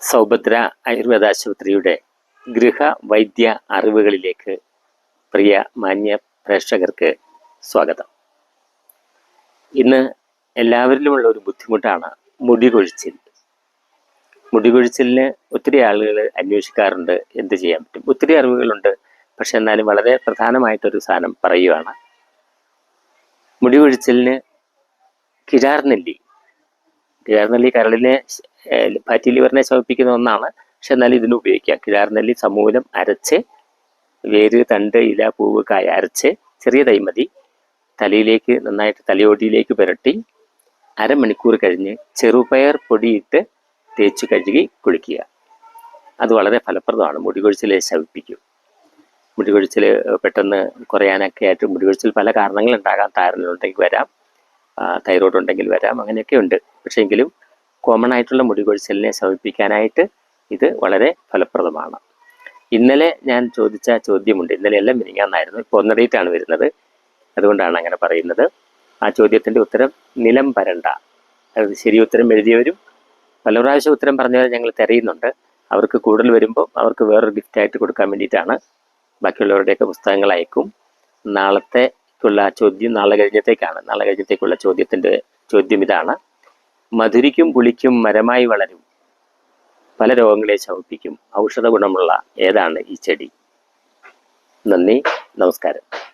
സൗഭദ്ര ആയുർവേദ ആശുപത്രിയുടെ ഗൃഹ വൈദ്യ അറിവുകളിലേക്ക് പ്രിയ മാന്യ പ്രേക്ഷകർക്ക് സ്വാഗതം. ഇന്ന് എല്ലാവരിലുമുള്ള ഒരു ബുദ്ധിമുട്ടാണ് മുടി കൊഴിച്ചിൽ മുടി കൊഴിച്ചിലിന് ഒത്തിരി ആളുകൾ അന്വേഷിക്കാറുണ്ട് എന്ത് ചെയ്യാൻ പറ്റും. ഒത്തിരി അറിവുകളുണ്ട് പക്ഷെ എന്നാലും വളരെ പ്രധാനമായിട്ടൊരു സാധനം പറയുകയാണ് മുടി കൊഴിച്ചിലിന് കിഴാർനെല്ലി കിഴാർനെല്ലി കരളിനെ ഫാറ്റി ലിവറിനെ ശമിപ്പിക്കുന്ന ഒന്നാണ്. പക്ഷെ എന്നാലും ഇതിന് ഉപയോഗിക്കാം. കിഴാർനെല്ലി സമൂലം അരച്ച് വേര് തണ്ട് ഇല പൂവ് കായ അരച്ച് ചെറിയ തൈ മതി. തലയിലേക്ക് നന്നായിട്ട് തലയോടിയിലേക്ക് പുരട്ടി അരമണിക്കൂർ കഴിഞ്ഞ് ചെറുപയർ പൊടിയിട്ട് തേച്ച് കഴുകി കുളിക്കുക. അത് വളരെ ഫലപ്രദമാണ്. മുടികൊഴിച്ചിലെ ശവിപ്പിക്കും. ശമിപ്പിക്കും മുടി പെട്ടെന്ന് കുറയാനൊക്കെ ആയിട്ട് മുടികൊഴിച്ചിൽ പല കാരണങ്ങളുണ്ടാകാം താരനുണ്ടെങ്കിൽ വരാം. തൈറോയ്ഡ് ഉണ്ടെങ്കിൽ വരാം അങ്ങനെയൊക്കെ ഉണ്ട് പക്ഷേ എങ്കിലും കോമൺ ആയിട്ടുള്ള മുടി കൊഴിച്ചിലിനെ ശമിപ്പിക്കാനായിട്ട് ഇത് വളരെ ഫലപ്രദമാണ്. ഇന്നലെ ഞാൻ ചോദിച്ച ചോദ്യമുണ്ട്. ഇന്നലെ എല്ലാം മിനിങ്ങാന്നായിരുന്നു. ഇപ്പോൾ ഒന്നടയിട്ടാണ് വരുന്നത്. അതുകൊണ്ടാണ് അങ്ങനെ പറയുന്നത്. ആ ചോദ്യത്തിന്റെ ഉത്തരം നിലം പരണ്ട അതായത് ശരി ഉത്തരം എഴുതിയവരും പല പ്രാവശ്യം ഉത്തരം പറഞ്ഞവരെ ഞങ്ങൾ തിരയുന്നുണ്ട്. അവർക്ക് കൂടുതൽ വരുമ്പോൾ അവർക്ക് വേറൊരു ഗിഫ്റ്റായിട്ട് കൊടുക്കാൻ വേണ്ടിയിട്ടാണ് ബാക്കിയുള്ളവരുടെയൊക്കെ പുസ്തകങ്ങൾ അയക്കും. നാളത്തേക്കുള്ള ചോദ്യം നാളെ കഴിഞ്ഞത്തേക്കാണ്. നാളെ കഴിഞ്ഞത്തേക്കുള്ള ചോദ്യത്തിന്റെ ചോദ്യം ഇതാണ്. മധുരിക്കും പുളിക്കും മരമായി വളരും. പല രോഗങ്ങളെ ശമിപ്പിക്കും. ഔഷധ ഗുണമുള്ള ഏതാണ് ഈ ചെടി? നന്ദി നമസ്കാരം.